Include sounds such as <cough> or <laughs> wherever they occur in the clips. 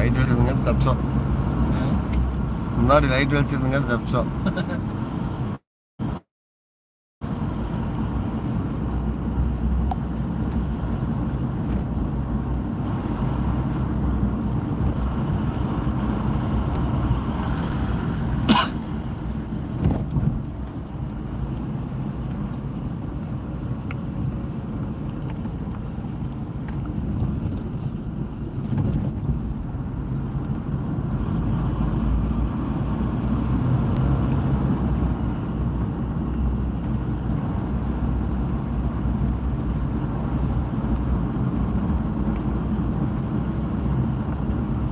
Light வெளிச்சதுங்க தப்பிச்சோம். முன்னாடி light வெளிச்சதுங்க தப்பிச்சோம் <laughs>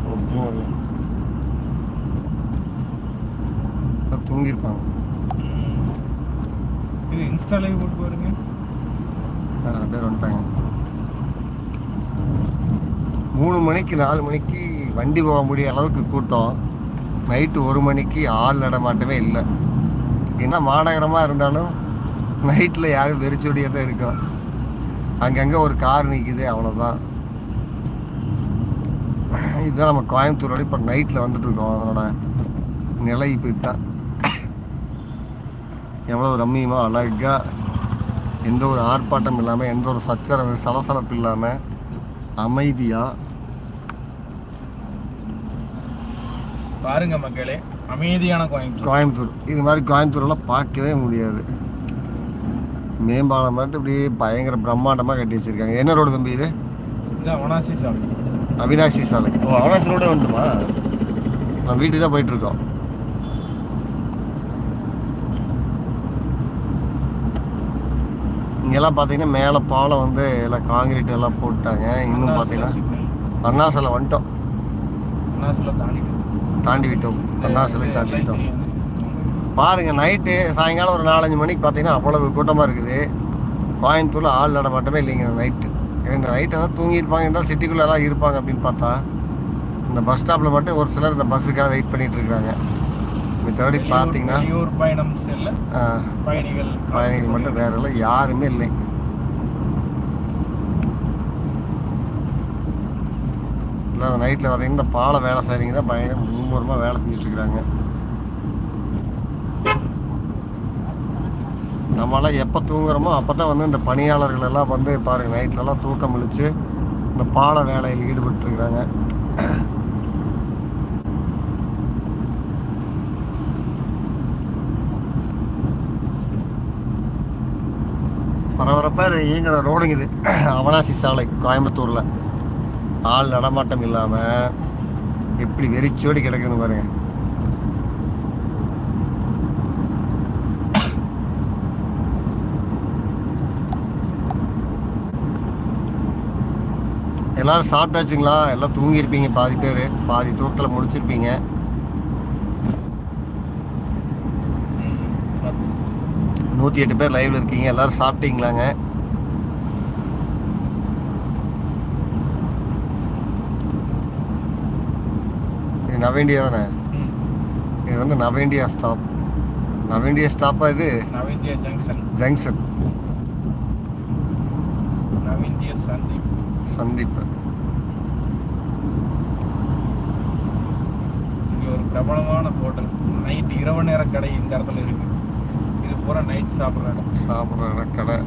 ஒருத்தரும் வரல. எல்லாம் தூங்கியிருப்பாங்க இது இன்ஸ்டா லைவ் போட்டு பாருங்க நிறைய பேர் வந்துட்டாங்க மூணு மணிக்கு நாலு மணிக்கு வண்டி போக முடிய அளவுக்கு கூட்டம். நைட்டு ஒரு மணிக்கு ஆள் நடமாட்டமே இல்லை. என்ன மாநகரமாக இருந்தாலும் நைட்டில் யாரும் வெறிச்சொடியாக தான் இருக்கும் அங்கங்கே ஒரு கார் நிற்கிது அவ்வளோதான் இதுதான் நம்ம கோயம்புத்தூரோட இப்போ நைட்டில் வந்துட்டுருக்கோம் அதனோட நிலை இப்போ இதுதான் எவ்வளோ ரம்மியமாக அழகாக எந்த ஒரு ஆர்ப்பாட்டம் இல்லாமல் எந்த ஒரு சச்சரவு சலசலப்பு இல்லாமல் அமைதியாக பாருங்க மக்களே அமைதியான கோயம்புத்தூர். கோயம்புத்தூர். இது மாதிரி கோயம்புத்தூரெல்லாம் பார்க்கவே முடியாது. மேம்பாலம் மட்டும் இப்படி பயங்கர பிரம்மாண்டமாக கட்டி வச்சிருக்காங்க. என்ன ரோடு தம்பி இது? இந்த அவனாசி சாமி அவினாசி சாலை. ஓ அவினாசி ரோடே வந்துட்டுமா நான் வீட்டுக்கு தான் போயிட்டு இருக்கோம் இங்கெல்லாம் பார்த்தீங்கன்னா மேலே பாலம் வந்து எல்லாம் காங்கிரீட் எல்லாம் போட்டாங்க. இன்னும் பார்த்தீங்கன்னா அண்ணாசில் வந்துட்டோம். அண்ணாசில தாண்டிட்டு தாண்டி விட்டோம் அண்ணாசிலை தாண்டி விட்டோம் பாருங்க நைட்டு சாயங்காலம் ஒரு நாலஞ்சு மணிக்கு பார்த்தீங்கன்னா அவ்வளவு கூட்டமாக இருக்குது. கோயம்புத்தூரில் ஆள் நடமாட்டமே இல்லைங்க நைட்டு இந்த நைட்டு தான் தூங்கியிருப்பாங்க. இருந்தாலும் சிட்டிக்குள்ளே எல்லாம் இருப்பாங்க அப்படின்னு பார்த்தா இந்த பஸ் ஸ்டாப்பில் மட்டும் ஒரு சிலர் இந்த பஸ்ஸுக்காக வெயிட் பண்ணிட்டு இருக்காங்க. மற்றபடி பார்த்தீங்கன்னா பயணிகள் பயணிகள் மட்டும் வேற எல்லாம் யாருமே இல்லை. இல்லை அந்த நைட்டில் பார்த்தீங்கன்னா இந்த பாலம் வேலை செய்கிறீங்க தான் பயங்கர மும்முரமாக வேலை செஞ்சிட்ருக்குறாங்க இருக்கிறாங்க. நம்மளாம் எப்போ தூங்குறோமோ அப்போ தான் வந்து இந்த பணியாளர்கள் எல்லாம் வந்து பாருங்கள் நைட்லலாம் தூக்கம் இழிச்சு இந்த பாலை வேலையில் ஈடுபட்டுருக்குறாங்க பரபரப்பாக இயங்குற ரோடுங்க இது. <clears throat> அவனாசி சாலை கோயம்புத்தூரில். ஆள் நடமாட்டம் இல்லாமல் எப்படி வெறிச்சோடி கிடக்குதுன்னு பாருங்க. எல்லாரும் சாப்பிட்டாச்சுங்களா? எல்லாம் தூங்கியிருப்பீங்க பாதி பேர். பாதி தூக்கத்தில் முடிச்சிருப்பீங்க. நூற்றி எட்டு பேர் லைவில் இருக்கீங்க. எல்லோரும் சாப்பிட்டீங்களாங்க? இது நவேண்டியா தானே. இது வந்து நவேண்டியா ஸ்டாப். நவேண்டியா ஸ்டாப்பா இது? நவீந்திய ஜங்ஷன். ஜங்ஷன். நவீந்திய சந்தீப். சந்திப்பு இங்க ஒரு பிரபலமான ஹோட்டல் நைட் இரவு நேர கடை இந்த இடத்துல இருக்கு. இது பூரா நைட் சாப்பிட்ற இடம் சாப்பிட்ற கடை.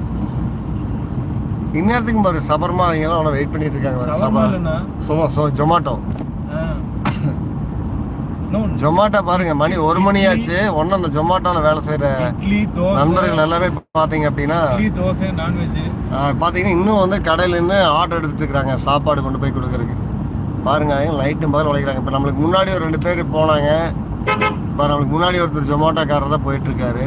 இந்நேரத்துக்கு பாரு சபர்மா அவங்கெல்லாம் அவனை வெயிட் பண்ணிட்டு இருக்காங்க. சவர்மா சபர் இல்லைன்னா சும்மா ஜொமாட்டோ ஜொமாட்டோ பாருங்க மணி ஒரு மணி ஆச்சு ஒன்றும் அந்த ஜொமாட்டோவில் வேலை தோசை. நண்பர்கள் எல்லாமே இப்ப பார்த்தீங்க அப்படின்னா தோசை நான்வெஜ் பார்த்தீங்கன்னா இன்னும் வந்து கடையில இருந்து ஆர்டர் எடுத்துட்டு இருக்காங்க சாப்பாடு கொண்டு போய் கொடுக்கறதுக்கு. பாருங்க லைட்டும் பதில் உழைக்கிறாங்க இப்போ நம்மளுக்கு முன்னாடி ஒரு ரெண்டு பேர் போனாங்க. இப்போ நம்மளுக்கு முன்னாடி ஒருத்தர் ஜொமாட்டோக்காரர் தான் போயிட்டு இருக்காரு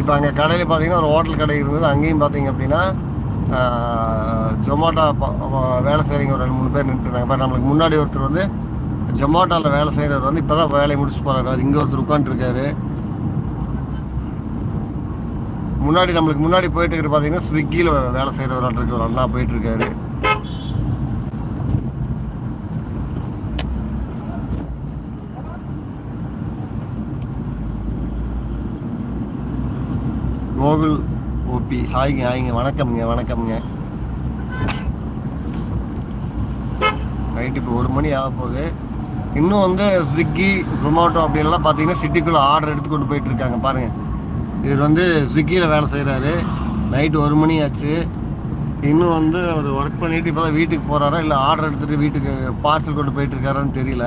இப்போ அங்கே கடையில் பார்த்தீங்கன்னா ஒரு ஹோட்டல் கடை இருந்தது. அங்கேயும் பார்த்தீங்க அப்படின்னா ஜொமாட்டோ வேலை செய்கிறவங்க ஒரு ரெண்டு மூணு பேர் நின்றுருந்தாங்க இப்போ நம்மளுக்கு முன்னாடி ஒருத்தர் வந்து ஜொமாட்டோவில் வேலை செய்கிறவர் வந்து இப்போ தான் வேலையை முடிச்சு போகிறார் இங்கே ஒருத்தர் உட்காந்துருக்காரு முன்னாடி நம்மளுக்கு முன்னாடி போயிட்டு இருக்கிற பார்த்தீங்கன்னா ஸ்விக்கியில் வேலை செய்கிறவர் இருக்கு. ஒரு அண்ணா போயிட்டுருக்காரு கோகுல் ஓபி. ஹாய்ங்க ஹாய்ங்க. வணக்கம்ங்க வணக்கம்ங்க. நைட்டு இப்போ ஒரு மணி ஆக போகுது இன்னும் வந்து ஸ்விக்கி ஜொமேட்டோ அப்படின்லாம் பார்த்தீங்கன்னா சிட்டிக்குள்ளே ஆர்டர் எடுத்து கொண்டு போயிட்டுருக்காங்க பாருங்கள் இவர் வந்து ஸ்விக்கியில் வேலை செய்கிறாரு நைட்டு ஒரு மணி ஆச்சு. இன்னும் வந்து அவர் ஒர்க் பண்ணிட்டு இப்போ தான் வீட்டுக்கு போகிறாரா இல்லை ஆர்டர் எடுத்துகிட்டு வீட்டுக்கு பார்சல் கொண்டு போயிட்டுருக்காரான்னு தெரியல.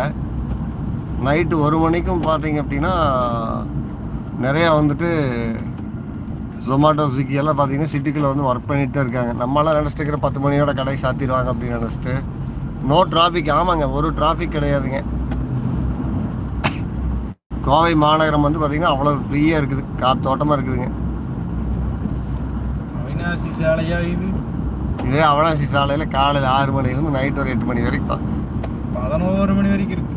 நைட்டு ஒரு மணிக்கும் பார்த்தீங்க அப்படின்னா நிறையா வந்துட்டு ஜொமேட்டோ ஸ்விக்கி எல்லாம் பார்த்தீங்கன்னா சிட்டிக்குள்ளே வந்து ஒர்க் பண்ணிட்டு தான் இருக்காங்க. நம்மளாம் நினச்சிட்டு இருக்கிற பத்து மணியோட கடை சாத்திடுவாங்க அப்படின்னு நினச்சிட்டு. நோ டிராஃபிக் ஆமாங்க ஒரு டிராஃபிக் கிடையாதுங்க. கோவை மாநகரம் வந்து பார்த்தீங்கன்னா அவ்வளோ ஃப்ரீயாக இருக்குது. காத்தோட்டமாக இருக்குதுங்க. அவினாசி சாலையா இது? இதே அவனாசி சாலையில் காலையில் ஆறு மணிலேருந்து நைட் ஒரு எட்டு மணி வரைக்கும். தான் பதினோரு மணி வரைக்கும் இருக்கு.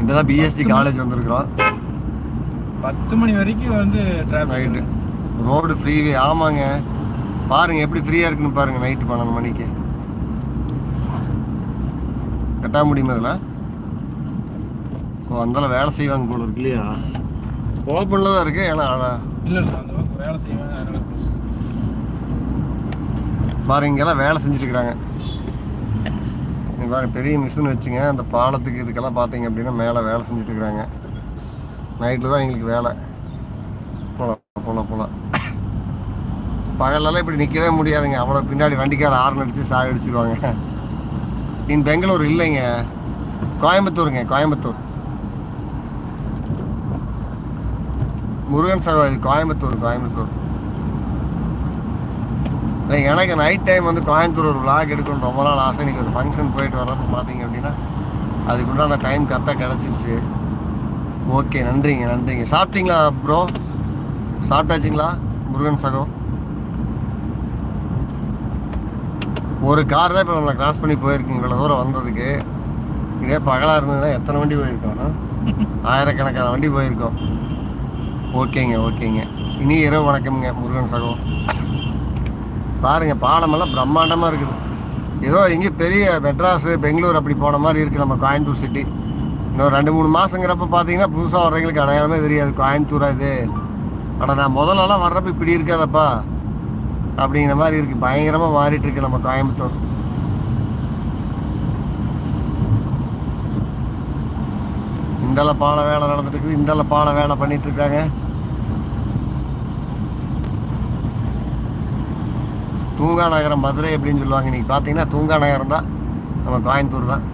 இப்போ தான் பிஎஸ்சி காலேஜ் வந்திருக்கிறோம். பத்து மணி வரைக்கும் வந்து நைட்டு ரோடு ஃப்ரீவே ஆமாங்க. பாருங்க எப்படி ஃப்ரீயாக இருக்குன்னு பாருங்க நைட்டு பன்னெண்டு மணிக்கு. கட்டா முடியுமா இதில் ஓ அந்தால வேலை செய்வாங்க போல இருக்கு இல்லையா? ஓப்பனில் தான் இருக்கு ஏன்னா. பாருங்க இங்கெல்லாம் வேலை செஞ்சுட்டு பாருங்க பெரிய மிஷின் வச்சுங்க அந்த பாலத்துக்கு இதுக்கெல்லாம் பார்த்தீங்க அப்படின்னா மேலே வேலை செஞ்சுட்டு இருக்கிறாங்க நைட்டில் தான் எங்களுக்கு வேலை. போகலாம் போகலாம் போகலாம் பகலெல்லாம் இப்படி நிற்கவே முடியாதுங்க. அவ்வளோ பின்னாடி வண்டிக்கார ஆரன் அடித்து சாக அடிச்சிருவாங்க இன் பெங்களூர் இல்லைங்க. கோயம்புத்தூருங்க கோயம்புத்தூர். முருகன் சகோ இது கோயம்புத்தூர் கோயம்புத்தூர். இல்லை, எனக்கு நைட் டைம் வந்து கோயம்புத்தூர் ஒரு விளாக் எடுக்கணும் ரொம்ப நாள் ஆசை. எனக்கு ஒரு ஃபங்க்ஷன் போயிட்டு வரப்போ பார்த்தீங்க அப்படின்னா அதுக்கு உண்டான டைம் கரெக்டாக கிடச்சிருச்சு. ஓகே நன்றிங்க நன்றிங்க. சாப்பிட்டீங்களா ப்ரோ சாப்பிட்டாச்சுங்களா முருகன் சகோ? ஒரு கார் தான் இப்போ நம்மளை கிராஸ் பண்ணி போயிருக்கீங்க இவ்வளோ தூரம் வந்ததுக்கு இதே பகலாக இருந்ததுன்னா எத்தனை வண்டி போயிருக்கோம் ஆ? <laughs> ஆயிரக்கணக்கான வண்டி போயிருக்கோம். ஓகேங்க ஓகேங்க. இனி இரவு வணக்கம்ங்க முருகன் சகோ. பாருங்க பாலமெல்லாம் பிரம்மாண்டமாக இருக்குது. ஏதோ எங்கேயும் பெரிய மெட்ராஸு பெங்களூர் அப்படி போன மாதிரி இருக்குது நம்ம கோயம்புத்தூர் சிட்டி இன்னும் ரெண்டு மூணு மாதங்கிறப்ப பார்த்தீங்கன்னா புதுசாக வர்றவங்களுக்கு அடையாளமே தெரியாது. கோயம்புத்தூரா இது? ஆனால் நான் முதல்லலாம் வர்றப்ப இப்படி இருக்காதப்பா. அப்படிங்கிற மாதிரி இருக்குது பயங்கரமாக மாறிட்டு இருக்கு நம்ம கோயம்புத்தூர். இந்தால பால வேலை நடந்துட்டு இருக்குது. இந்தால பால வேலை பண்ணிட்டு இருக்காங்க. தூங்கா நகரம் மதுரை அப்படின்னு சொல்லுவாங்க. இன்னைக்கு பார்த்தீங்கன்னா தூங்கா நகரம் தான். நம்ம கோயம்புத்தூர் தான்.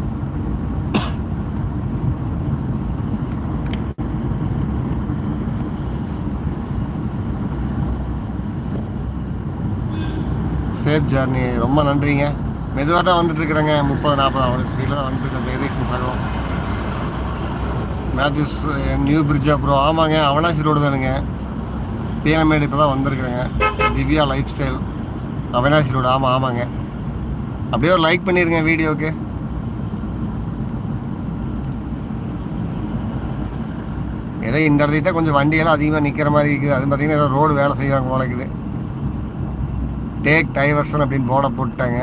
சேஃப் ஜேர்னி ரொம்ப நன்றிங்க. மெதுவாக தான் வந்துட்டு இருக்கிறேங்க முப்பது நாற்பது அவனுக்கு ஸ்பீடில் தான் வந்துட்டுருக்கேன் ஜெகதீசன் சகம் மேத்யூஸ் நியூ பிரிட்ஜ் அப்புறம் ஆமாங்க அவனாசி ரோடு தானுங்க. பீனமேடு இப்போ தான் வந்திருக்குறேங்க. Divya life style Avinashi road ஆமாம் ஆமாங்க. அப்படியே ஒரு லைக் பண்ணிடுங்க வீடியோக்கு ஏதோ இந்த இடத்துல கொஞ்சம் வண்டியெல்லாம் அதிகமாக நிற்கிற மாதிரி இருக்குது. அது பார்த்தீங்கன்னா ஏதோ ரோடு வேலை செய்வாங்க போல இருக்குது. டேக் டைவர்ஷன் அப்படின்னு போர்டை போட்டுட்டாங்க.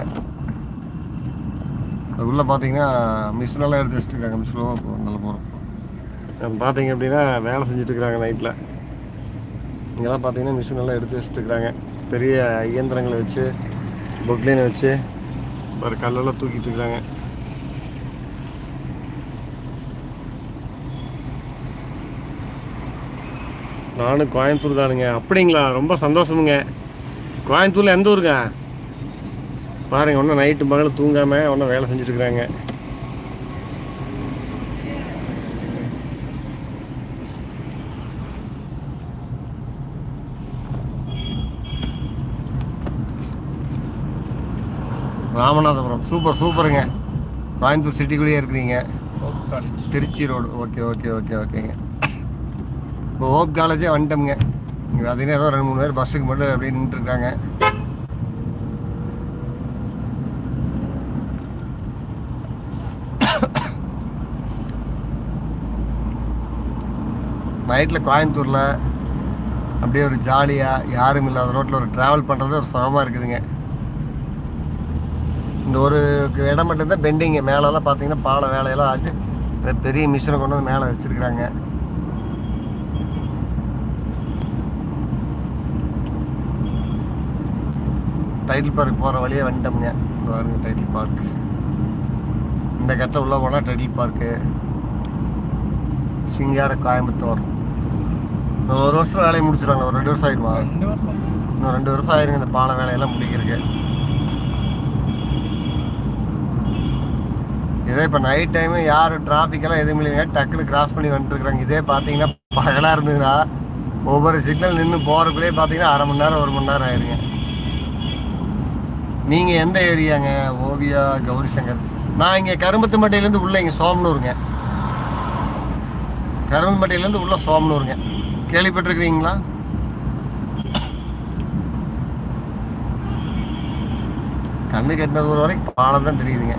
அதுக்குள்ளே பார்த்தீங்கன்னா மிஷினெல்லாம் எடுத்து வச்சுருக்காங்க மிஷினும் நல்ல போகிறோம் பார்த்தீங்க அப்படின்னா வேலை செஞ்சுட்ருக்குறாங்க நைட்டில் இங்கெல்லாம் பார்த்தீங்கன்னா மிஷினெல்லாம் எடுத்து வச்சுட்டுருக்குறாங்க. பெரிய இயந்திரங்களை வச்சு பொக்லைனை வச்சு ஒரு கல்லெல்லாம் தூக்கிட்டு இருக்கிறாங்க நானும் கோயம்புத்தூர் தானுங்க அப்படிங்களா? ரொம்ப சந்தோஷமுங்க. கோயம்புத்தூரில் எந்த ஊருங்க? பாருங்க ஒன்றும் நைட்டு பகல் தூங்காமல் ஒன்றும் வேலை செஞ்சுட்டு இருக்கிறாங்க ராமநாதபுரம். சூப்பர் சூப்பருங்க. கோயம்புத்தூர் சிட்டிக்குள்ளேயே இருக்கிறீங்க. Hope Trichy road. Okay okay okay ஓகேங்க. இப்போ ஓப் காலேஜே வந்துட்டோம்ங்க. இங்கே பார்த்தீங்கன்னா ஏதோ ரெண்டு மூணு பேர் பஸ்ஸுக்கு மட்டும் அப்படியே நின்றுருக்காங்க நைட்டில் கோயம்புத்தூரில் அப்படியே ஒரு ஜாலியாக யாரும் இல்லாத ரோட்டில் ஒரு ட்ராவல் பண்ணுறது ஒரு சுகமாக இருக்குதுங்க. இந்த ஒரு இடம் மட்டும்தான் பெண்டிங்கு மேலெல்லாம் பார்த்தீங்கன்னா பாலை வேலையெல்லாம் ஆச்சு. பெரிய மிஷினை கொண்டு வந்து மேலே வச்சுருக்குறாங்க. டைட்டில் பார்க் போகிற வழியே வந்துட்டோம்ங்க. பாருங்க டைட்டில் பார்க் இந்த கட்டில் உள்ள போனால் டெடில் பார்க்கு சிங்கார கோயம்புத்தூர். இன்னும் ஒரு வருஷம் வேலையை முடிச்சிடுவாங்க ஒரு ரெண்டு வருஷம் ஆயிடுமா இன்னும் ரெண்டு வருஷம் ஆயிருங்க இந்த பாலம் வேலையெல்லாம் முடிக்கிறதுக்கு. இதே இப்போ நைட் டைமு யார் டிராஃபிக்கெல்லாம் எதுவும் இல்லைங்க. டக்குன்னு கிராஸ் பண்ணி வந்துட்டுருக்குறாங்க இதே பார்த்தீங்கன்னா பகலாக இருந்ததுன்னா ஒவ்வொரு சிக்னல் நின்று போகிறக்குள்ளே பார்த்தீங்கன்னா அரை மணி நேரம் ஒரு மணி நேரம் ஆயிருங்க. நீங்கள் எந்த ஏரியாங்க? ஓவியா கௌரி சங்கர் நான் இங்கே கரும்பத்துமட்டையிலேருந்து உள்ள இங்கே சோமனூருங்க. கரும்புமட்டையிலேருந்து உள்ள சோமனூருங்க. கேள்விப்பட்டிருக்கிறீங்களா? கண்ணு கட்டின தூரம் வரைக்கும் பாலம் தான் தெரியுதுங்க.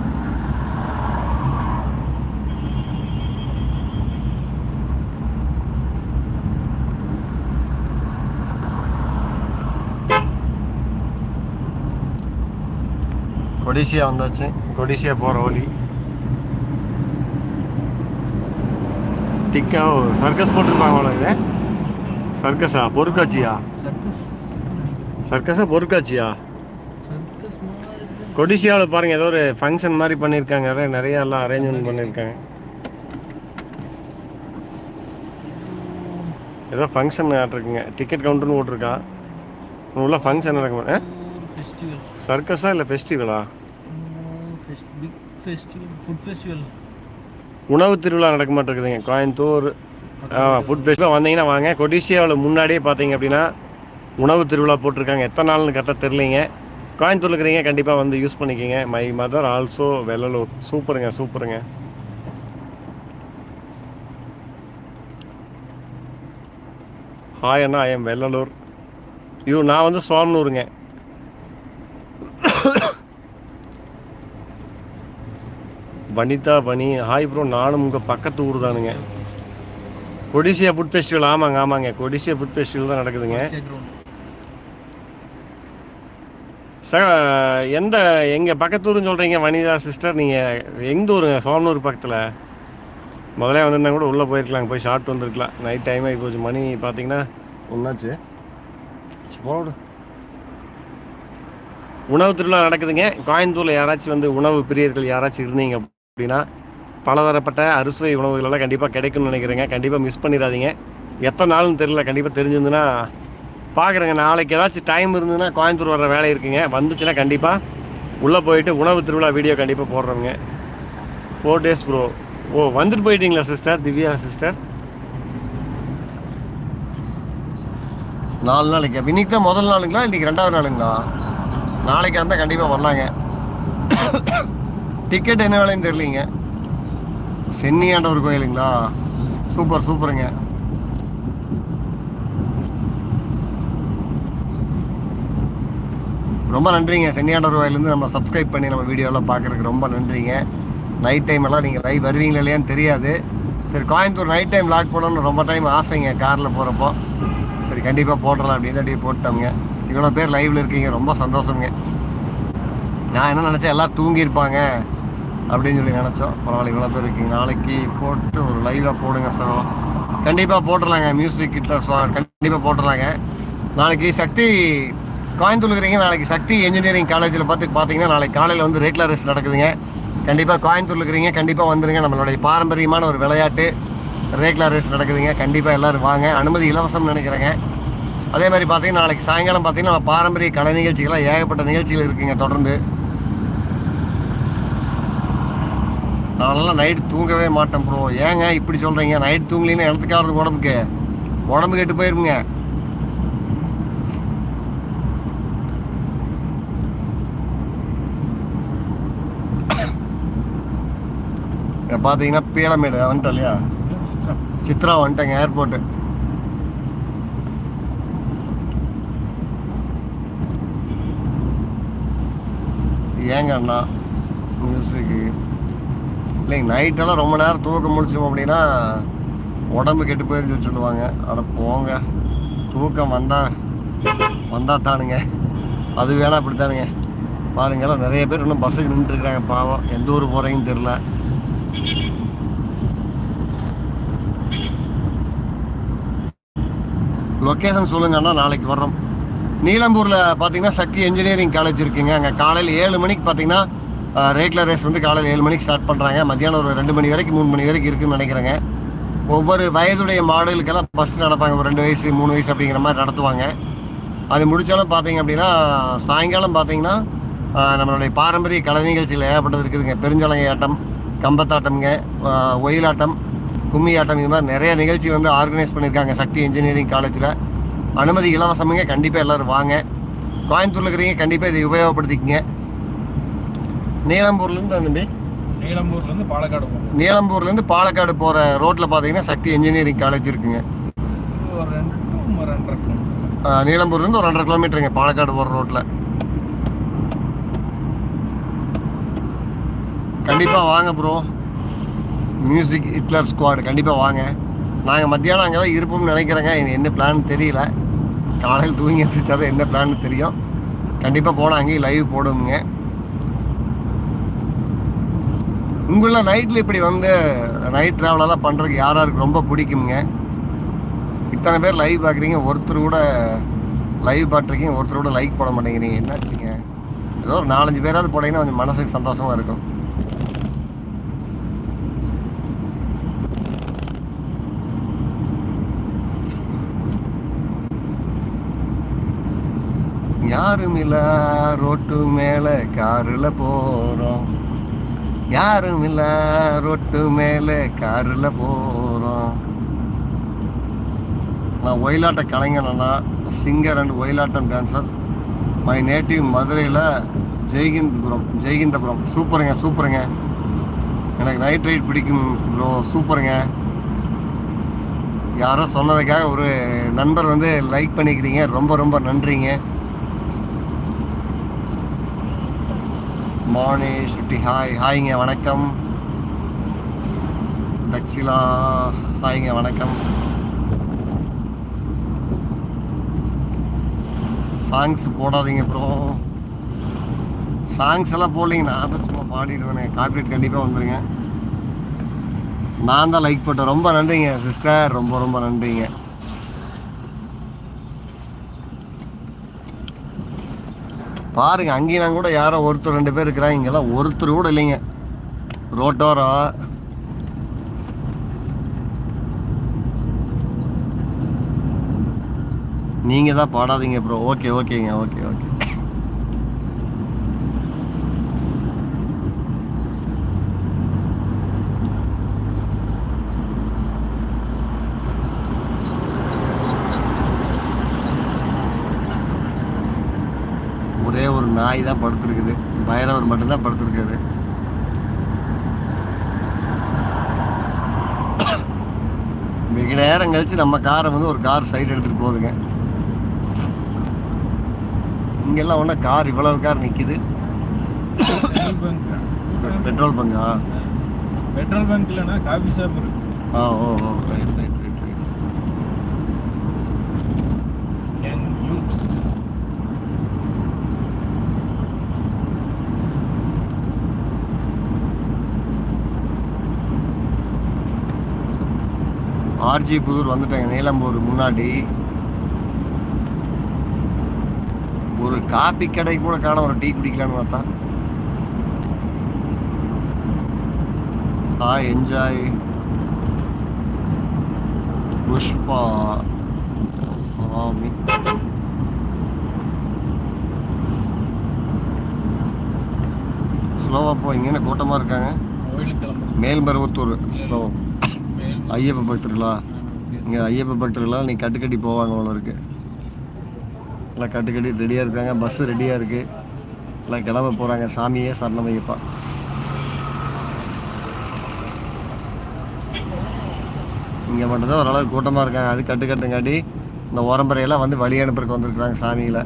கொடிசியா வந்தாச்சு. கொடிசியா போகிற வழி. டிக்கா சர்க்கஸ் போட்டிருப்பாங்க போல இது. சர்க்கஸா பொருட்காட்சியா? சர்க்கஸ் பொருட்காட்சியா? கொடிசியாவில் பாருங்க ஏதோ ஒரு ஃபங்க்ஷன் மாதிரி பண்ணியிருக்காங்க. நிறைய எல்லாம் அரேஞ்ச்மெண்ட் பண்ணியிருக்காங்க. ஏதோ ஃபங்க்ஷன் இருக்குங்க டிக்கெட் கவுண்டர்னு போட்டிருக்கா. உள்ள ஃபங்க்ஷன் நடக்கும்? ஃபெஸ்டிவல் சர்க்கஸா இல்லை ஃபெஸ்டிவலா ஃபெஸ்டிவல் ஃபுட் ஃபெஸ்டிவல் உணவு திருவிழா நடக்க மாட்டேங்குதுங்க. கோயம்புத்தூர் ஃபுட் ஃபெஸ்டிவல் வந்தீங்கன்னா வாங்க. கொடிசியாவில் முன்னாடியே பார்த்தீங்க அப்படின்னா உணவு திருவிழா போட்டிருக்காங்க. எத்தனை நாள்னு கரெக்டாக தெரிலிங்க கோயம்புத்தூர்ல இருக்கிறீங்க கண்டிப்பாக வந்து யூஸ் பண்ணிக்கோங்க. மை மதர் ஆல்சோ வெள்ளலூர் சூப்பருங்க சூப்பருங்க. ஹாய் அண்ணா ஐ எம் வெள்ளலூர் ஐயோ நான் வந்து சோமனூருங்க வனிதா பனி ஹாய் ப்ரோ நானும் உங்கள் பக்கத்து ஊர் தானுங்க கொடிசியா ஃபுட் ஃபெஸ்டிவல் ஆமாங்க ஆமாங்க. கொடிசியா ஃபுட் ஃபெஸ்டிவல் தான் நடக்குதுங்க. சார் எந்த எங்கள் பக்கத்தூர்னு சொல்கிறீங்க வனிதா சிஸ்டர் நீங்கள் எந்த ஊருங்க? சோமனூர் பக்கத்தில். முதல்ல வந்திருந்தா கூட உள்ளே போயிருக்கலாம் போய் சாப்பிட்டு வந்திருக்கலாம். நைட் டைம் ஆகி போச்சு. மணி பார்த்தீங்கன்னா ஒன்றாச்சு போடு உணவு திருவிழா நடக்குதுங்க. கோயம்புத்தூரில் யாராச்சும் வந்து உணவு பிரியர்கள் யாராச்சும் இருந்தீங்க அப்படின்னா பலதரப்பட்ட அறுசுவை உணவுகளெல்லாம் கண்டிப்பாக கிடைக்கும்னு நினைக்கிறேங்க. கண்டிப்பாக மிஸ் பண்ணிடாதீங்க. எத்தனை நாள்னு தெரியல கண்டிப்பாக தெரிஞ்சிருந்துன்னா பார்க்குறேங்க நாளைக்கு ஏதாச்சும் டைம் இருந்ததுன்னா கோயம்புத்தூர் வர வேலை இருக்குங்க. வந்துச்சுன்னா கண்டிப்பாக உள்ளே போயிட்டு உணவு திருவிழா வீடியோ கண்டிப்பாக போடுறோங்க ஃபோர் டேஸ் ப்ரோ ஓ வந்துட்டு போயிட்டீங்களா சிஸ்டர் திவ்யா சிஸ்டர் நாலு நாளைக்கு? அப்போ இன்னைக்கு தான் முதல் நாளுங்களா? இன்றைக்கி ரெண்டாவது நாளுங்களா? நாளைக்கு வந்தால் கண்டிப்பாக வரலாங்க டிக்கெட் என்ன வேலையும் தெரியலீங்க சென்னியாண்டவர் கோயிலுங்களா? சூப்பர் சூப்பருங்க. ரொம்ப நன்றிங்க. சென்னியாண்டவர் கோயிலேருந்து நம்ம சப்ஸ்கிரைப் பண்ணி நம்ம வீடியோலாம் பார்க்குறதுக்கு ரொம்ப நன்றிங்க. நைட் டைம் எல்லாம் நீங்கள் லைவ் வருவீங்களா இல்லையான்னு தெரியாது. சரி கோயம்புத்தூர் நைட் டைம் லாக் போடணும்னு ரொம்ப டைம் ஆசைங்க காரில் போகிறப்போ சரி கண்டிப்பாக போட்டுடலாம் அப்படின்னு அப்படியே போட்டோம்ங்க இவ்வளோ பேர் லைவில் இருக்கீங்க ரொம்ப சந்தோஷங்க நான் என்ன நினச்சேன் எல்லாம் தூங்கியிருப்பாங்க. அப்படின்னு சொல்லி நினச்சோம். பரவாயில்ல இவ்வளோ பேர் இருக்கீங்க. நாளைக்கு போட்டு ஒரு லைவாக போடுங்க சார் கண்டிப்பாக போட்டுடலாங்க மியூசிக் கிட்ட கண்டிப்பாக போட்டுடலாங்க நாளைக்கு சக்தி கோயம்புத்தூர் இருக்கிறீங்க நாளைக்கு சக்தி இன்ஜினியரிங் காலேஜில் பார்த்து பார்த்தீங்கன்னா நாளைக்கு காலையில் வந்து ரேக்லா ரேஸ் நடக்குதுங்க. கண்டிப்பாக கோயம்புத்தூரில் இருக்கிறீங்க கண்டிப்பாக வந்துருங்க. நம்மளுடைய பாரம்பரியமான ஒரு விளையாட்டு ரேக்லா ரேஸ் நடக்குதுங்க. கண்டிப்பாக எல்லோரும் வாங்க. அனுமதி இலவசம்னு நினைக்கிறேங்க. அதே மாதிரி பார்த்தீங்கன்னா நாளைக்கு சாயங்காலம் பார்த்தீங்கன்னா நம்ம பாரம்பரிய கலை நிகழ்ச்சிகள்லாம் ஏகப்பட்ட நிகழ்ச்சிகள் இருக்குங்க. தொடர்ந்து நானெல்லாம் நைட் தூங்கவே மாட்டேன் ப்ரோ ஏங்க இப்படி சொல்கிறீங்க நைட் தூங்கலின்னா இடத்துக்காகிறது உடம்புக்கு. உடம்பு கெட்டு போயிருங்க பார்த்தீங்கன்னா பீளமேடு வந்துட்டோம் இல்லையா? சித்ரா வந்துட்டேங்க ஏர்போர்ட்டு ஏங்க அண்ணா? மியூசிக்கு இல்லைங்க நைட்டெல்லாம் ரொம்ப நேரம் தூக்கம் முடிச்சோம் அப்படின்னா உடம்பு கெட்டு போயிருந்து சொல்லுவாங்க. ஆனால் போங்க. தூக்கம் வந்தால் வந்தால் தானுங்க. அது வேணா அப்படித்தானுங்க. பாருங்கள் நிறைய பேர் இன்னும் பஸ்ஸுக்கு நின்றுருக்குறாங்க பாவம் எந்த ஊர் போகிறீங்கன்னு தெரில லொக்கேஷன் சொல்லுங்கன்னா நாளைக்கு வர்றோம். நீலம்பூரில் பார்த்தீங்கன்னா சக்தி இன்ஜினியரிங் காலேஜ் இருக்குங்க. அங்கே காலையில் ஏழு மணிக்கு பார்த்தீங்கன்னா ரேக்லர் ரேஸ் வந்து காலையில் ஏழு மணிக்கு ஸ்டார்ட் பண்ணுறாங்க மத்தியானம் ஒரு ரெண்டு மணி வரைக்கும் மூணு மணி வரைக்கும் இருக்குன்னு நினைக்கிறேங்க. ஒவ்வொரு வயதுடைய மாடுகளுக்கெல்லாம் ஃபஸ்ட்டு நடப்பாங்க. ஒரு ரெண்டு வயசு மூணு வயசு அப்படிங்கிற மாதிரி நடத்துவாங்க. அது முடித்தாலும் பார்த்தீங்க அப்படின்னா சாயங்காலம் பார்த்தீங்கன்னா நம்மளுடைய பாரம்பரிய கலை நிகழ்ச்சிகள் ஏகப்பட்டது இருக்குதுங்க. பெருஞ்சலங்கை ஆட்டம் கம்பத்தாட்டம்ங்க ஒயிலாட்டம் கும்மி ஆட்டம் இது மாதிரி நிறைய நிகழ்ச்சி வந்து ஆர்கனைஸ் பண்ணியிருக்காங்க சக்தி இன்ஜினியரிங் காலேஜில் அனுமதி இலவசமுங்க. கண்டிப்பாக எல்லோரும் வாங்க. கோயம்புத்தூரில் இருக்கிறீங்க கண்டிப்பாக இதை உபயோகப்படுத்திக்கங்க. நீலம்பூர்லேருந்து தம்பி நீலம்பூர்லேருந்து பாலக்காடு போகணும். நீலம்பூர்லேருந்து பாலக்காடு போகிற ரோட்டில் பார்த்தீங்கன்னா சக்தி இன்ஜினியரிங் காலேஜ் இருக்குங்க. ஒரு ரெண்டு டு ரெண்டரை கிலோமீட்டர் ஆஹ், நீலம்பூர்லேருந்து ஒரு ரெண்டரை கிலோமீட்டருங்க பாலக்காடு போகிற ரோட்டில் கண்டிப்பாக வாங்க ப்ரோ மியூசிக் ஹிட்லர் ஸ்குவாடு கண்டிப்பாக வாங்க. நாங்கள் மத்தியானம் அங்கே தான் இருப்போம்னு நினைக்கிறேங்க. என்ன பிளான் தெரியல. காலையில் தூங்கி எந்திரிச்சாதான் என்ன பிளான் தெரியும். கண்டிப்பாக போனால் அங்கேயும் லைவ் போடுவோங்க உங்களெலாம் நைட்டில் இப்படி வந்து நைட் ட்ராவலெல்லாம் பண்ணுறதுக்கு யார் யாருக்கு ரொம்ப பிடிக்குங்க இத்தனை பேர் லைவ் பார்க்குறீங்க ஒருத்தர் கூட லைவ் பார்த்துருக்கீங்க ஒருத்தர் கூட லைக் போட மாட்டேங்கிறீங்க. என்னாச்சுங்க? ஏதோ ஒரு நாலஞ்சு பேராவது போனீங்கன்னா கொஞ்சம் மனசுக்கு சந்தோஷமாக இருக்கும். யாரும் ரோட்டு மேலே காருல போகிறோம் யாரும் இல்ல ரோட்டு மேலே காரில் போகிறோம் நான் ஒயிலாட்ட கலைஞனா singer and Oyilattam dancer my native மதுரையில் ஜெய்கிந்தபுரம் ஜெய்கிந்தபுரம். சூப்பருங்க சூப்பருங்க. எனக்கு நைட் ரைட் பிடிக்கும் ப்ரோ சூப்பருங்க. யாரோ சொன்னதுக்காக ஒரு நண்பர் வந்து லைக் பண்ணிக்கிறீங்க ரொம்ப ரொம்ப நன்றிங்க. மார்னிங் ஸ்ருட்டி ஹாய் ஹாய்ங்க வணக்கம். தக்ஷிலா. ஹாய்ங்க வணக்கம். சாங்ஸ் போடாதீங்க ப்ரோ சாங்ஸ் எல்லாம் போடலீங்க நான் தான் சும்மா பாடிடுவேனே காப்பீட் கண்டிப்பாக வந்துடுங்க நான் தான் லைக் போட்டேன். ரொம்ப நன்றிங்க சிஸ்டர் ரொம்ப ரொம்ப நன்றிங்க. பாருங்க அங்கேயும் கூட யாரோ ஒருத்தர் ரெண்டு பேர் இருக்கிறாங்க. இங்கெல்லாம் ஒருத்தர் கூட இல்லைங்க. ரோட்டோரம் நீங்கள் தான் பாடாதீங்க ப்ரோ ஓகே ஓகேங்க ஓகே ஓகே ஒரே நாய் தான் படுத்துருக்குது. பைரவர் மட்டும்தான் படுத்துருக்காரு. வெகு நேரம் கழிச்சு நம்ம காரை வந்து ஒரு கார் சைடு எடுத்துட்டு போகுதுங்க. இங்கெல்லாம் ஒன்றா கார் இவ்வளவு கார் நிற்கிது பெட்ரோல் பங்கா பெட்ரோல் பங்க் இல்லைன்னா காபி ஷாப் இருக்கு. ஆ ஓ ஓ right right right right young youths RG Pudur வந்துட்டாங்க நீலம்பூர் முன்னாடி. ஒரு காபி கடை கூட காண ஒரு டீ குடிக்கலான்னு பார்த்தா. ஹாய் என்ஜாய் புஷ்பா சாமி ஸ்லோவாக போ இங்கே கூட்டமாக இருக்காங்க? மேல்மருவத்தூர் ஸ்லோ மேல் ஐயப்ப பக்தர்களா? இங்கே ஐயப்ப பக்தர்களால் நீ கட்டுக்கட்டி போவாங்க அவ்வளோ இருக்கு. எல்லாம் கட்டுக்கட்டி ரெடியாக இருக்காங்க. பஸ்ஸு ரெடியாக இருக்குது எல்லாம் கிளம்ப போகிறாங்க சாமியே சரணம் ஐயப்பா. இங்கே மட்டும்தான் ஓரளவுக்கு கூட்டமாக இருக்காங்க. அது கட்டுக்கட்டுங்காட்டி இந்த உரம்பரையெல்லாம் வந்து வழி அனுப்புறதுக்கு வந்திருக்கிறாங்க சாமியில்.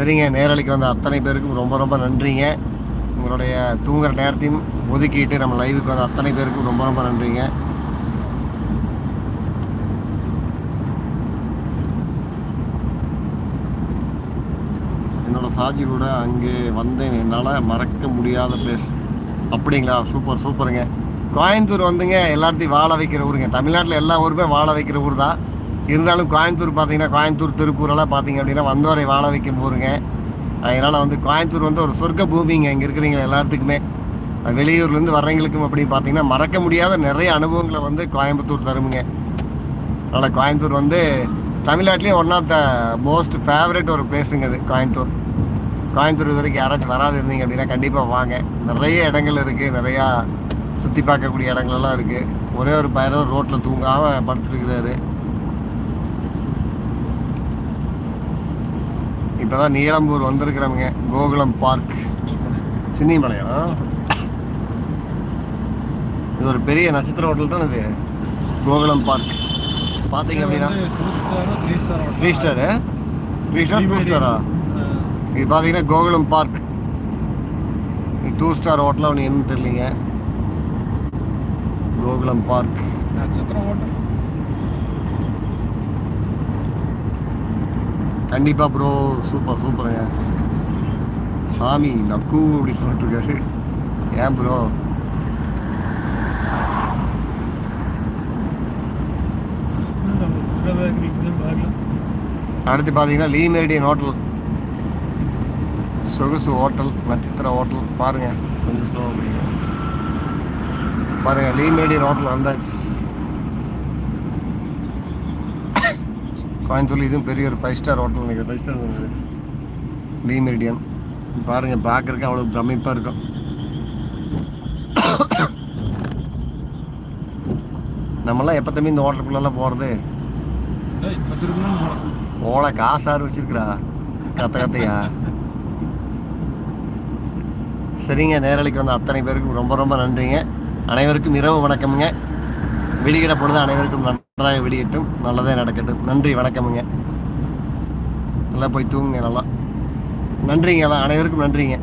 சரிங்க நேரலைக்கு வந்த அத்தனை பேருக்கும் ரொம்ப ரொம்ப நன்றிங்க. உங்களுடைய தூங்குற நேரத்தையும் ஒதுக்கிட்டு நம்ம லைவுக்கு வந்த அத்தனை பேருக்கும் ரொம்ப ரொம்ப நன்றிங்க. என்னோட சாஜி கூட அங்கே வந்தேன் என்னால் மறக்க முடியாத பிளேஸ் அப்படிங்களா? சூப்பர் சூப்பருங்க கோயம்புத்தூர் வந்துங்க எல்லாத்தையும் வாழ வைக்கிற ஊருங்க. தமிழ்நாட்டில் எல்லா ஊருமே வாழ வைக்கிற ஊர் தான். இருந்தாலும் கோயம்புத்தூர் பார்த்தீங்கன்னா கோயம்புத்தூர் திருப்பூரெல்லாம் பார்த்தீங்க அப்படின்னா வந்தோரை வாழ வைக்க போருங்க. அதனால் வந்து கோயம்புத்தூர் வந்து ஒரு சொர்க்க பூமிங்க. இங்கே இருக்கிறீங்க எல்லாத்துக்குமே. வெளியூர்லேருந்து வர்றவங்களுக்கும் அப்படின்னு பார்த்தீங்கன்னா மறக்க முடியாத நிறைய அனுபவங்களை வந்து கோயம்புத்தூர் தருமுங்க. அதனால் கோயம்புத்தூர் வந்து தமிழ்நாட்டிலேயே one of the most favourite ஒரு பிளேஸுங்க இது கோயம்புத்தூர். கோயம்புத்தூர் இது வரைக்கும் யாராச்சும் வராது இருந்தீங்க அப்படின்னா கண்டிப்பாக வாங்க. நிறைய இடங்கள் இருக்குது நிறையா சுற்றி பார்க்கக்கூடிய இடங்கள்லாம் இருக்குது ஒரே ஒரு பையனும் ரோட்டில் தூங்காமல் படுத்துருக்கிறாரு. இப்போ தான் நீலம்பூர் வந்திருக்கிறவங்க கோகுலம் பார்க். சின்னிமலையம் இது ஒரு பெரிய நட்சத்திர ஹோட்டல் தான் இது? கோகுலம் பார்க். பார்த்தீங்க அப்படின்னா? Three star three star two ஸ்டாரா இது பார்த்தீங்கன்னா கோகுலம் பார்க். டூ ஸ்டார் ஹோட்டலாக ஒன்று என்னன்னு தெரியலீங்க. கோகுலம் பார்க். நட்சத்திரம் ஹோட்டல். கண்டிப்பாக ப்ரோ சூப்பர் சூப்பருங்க சாமி நக்கு அப்படின்னு சொல்லிட்டுருக்காரு ஏன் ப்ரோ அடுத்து பார்த்தீங்கன்னா லீ மெரிடியன் ஹோட்டல் சொகுசு ஹோட்டல் நட்சத்திர ஹோட்டல் பாருங்கள் கொஞ்சம் ஸ்லோ பாருங்கள் லீ மெரிடியன் ஹோட்டல் வந்தாச்சு கோயம்புத்தூர்ல இதுவும் பெரிய ஒரு ஃபைவ் ஸ்டார் ஹோட்டல் நினைக்கிறேன். ஃபைவ் ஸ்டார் லீ மெரிடியன் பாருங்க பார்க்கறதுக்கு அவ்வளோ பிரமிப்பாக இருக்கும். நம்மலாம் எப்போ தம்பி இந்த ஹோட்டலுக்குள்ளெல்லாம் போகிறது ஓலை காசாரு வச்சிருக்கிறா கத்த கத்தையா. சரிங்க நேரலைக்கு வந்த அத்தனை பேருக்கும் ரொம்ப ரொம்ப நன்றிங்க. அனைவருக்கும் இரவு வணக்கமுங்க. விடுகிற பொழுது அனைவருக்கும் நன்றாக வெளியிட்டும். நல்லதே நடக்கட்டும். நன்றி வணக்கமுங்க. நல்லா போய் தூங்குங்க நல்லா. நன்றிங்க எல்லாம். அனைவருக்கும் நன்றிங்க.